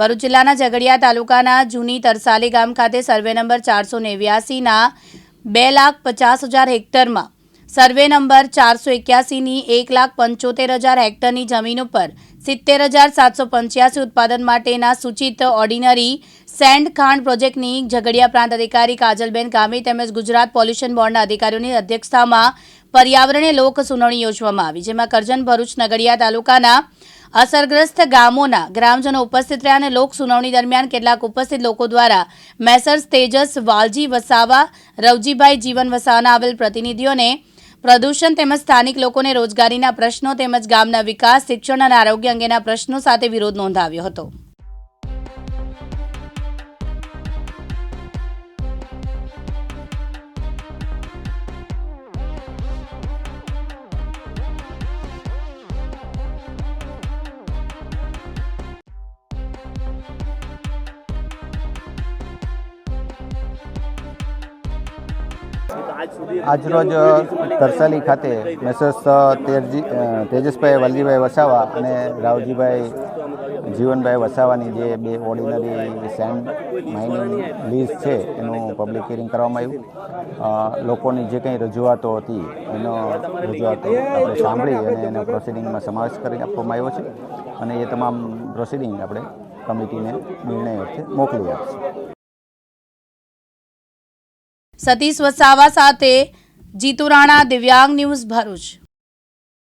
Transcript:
ભરૂચ જિલ્લાના ઝઘડિયા તાલુકાના જૂની તરસાલી ગામ ખાતે સર્વે નંબર ચારસો નેવ્યાસીના બે લાખ પચાસ હજાર હેક્ટરમાં સર્વે નંબર ચારસો એક્યાસીની એક લાખ પંચોતેર હજાર હેક્ટરની જમીન ઉપર સિત્તેર હજાર સાતસો પંચ્યાસી ઉત્પાદન માટેના સૂચિત ઓર્ડિનરી સેન્ડ ખાંડ પ્રોજેક્ટની ઝઘડિયા પ્રાંત અધિકારી કાજલબેન ગામી તેમજ ગુજરાત પોલ્યુશન બોર્ડના અધિકારીઓની અધ્યક્ષતામાં પર્યાવરણીય લોક સુનાવણી યોજવામાં આવી, જેમાં કરજણ ભરૂચ નગડિયા તાલુકાના અસરગ્રસ્ત ગામોના ગ્રામજનો ઉપસ્થિત રહ્યા અને લોક સુનાવણી દરમિયાન કેટલાક ઉપસ્થિત લોકો દ્વારા મેસર્સ તેજસ, વાલજી વસાવા, રવજીભાઈ જીવન વસાવાના આવેલ પ્રતિનિધિઓને પ્રદૂષણ તેમજ સ્થાનિક લોકોને રોજગારીના પ્રશ્નો તેમજ ગામના વિકાસ, શિક્ષણ અને આરોગ્ય અંગેના પ્રશ્નો સાથે વિરોધ નોંધાવ્યો હતો. આજરોજ તરસાલી ખાતે મેસર્સ તેરજી તેજસભાઈ વાલજીભાઈ વસાવા અને રાવજીભાઈ, જીવનભાઈ વસાવાની જે બે ઓર્ડિનરી સેન્ડ માઇનિંગ લીઝ છે, એનું પબ્લિક હિયરિંગ કરવામાં આવ્યું. લોકોની જે કંઈ રજૂઆતો હતી, એનો રજૂઆતો આપણે સાંભળી અને એનો પ્રોસિડિંગમાં સમાવેશ કરી આપવામાં આવ્યો છે. અને એ તમામ પ્રોસિડિંગ આપણે કમિટીને નિર્ણય અર્થે મોકલી આપશે. સતીશ વસાવા સાથે જીતુ રાણા દિવ્યાંગ ન્યૂઝ ભરૂચ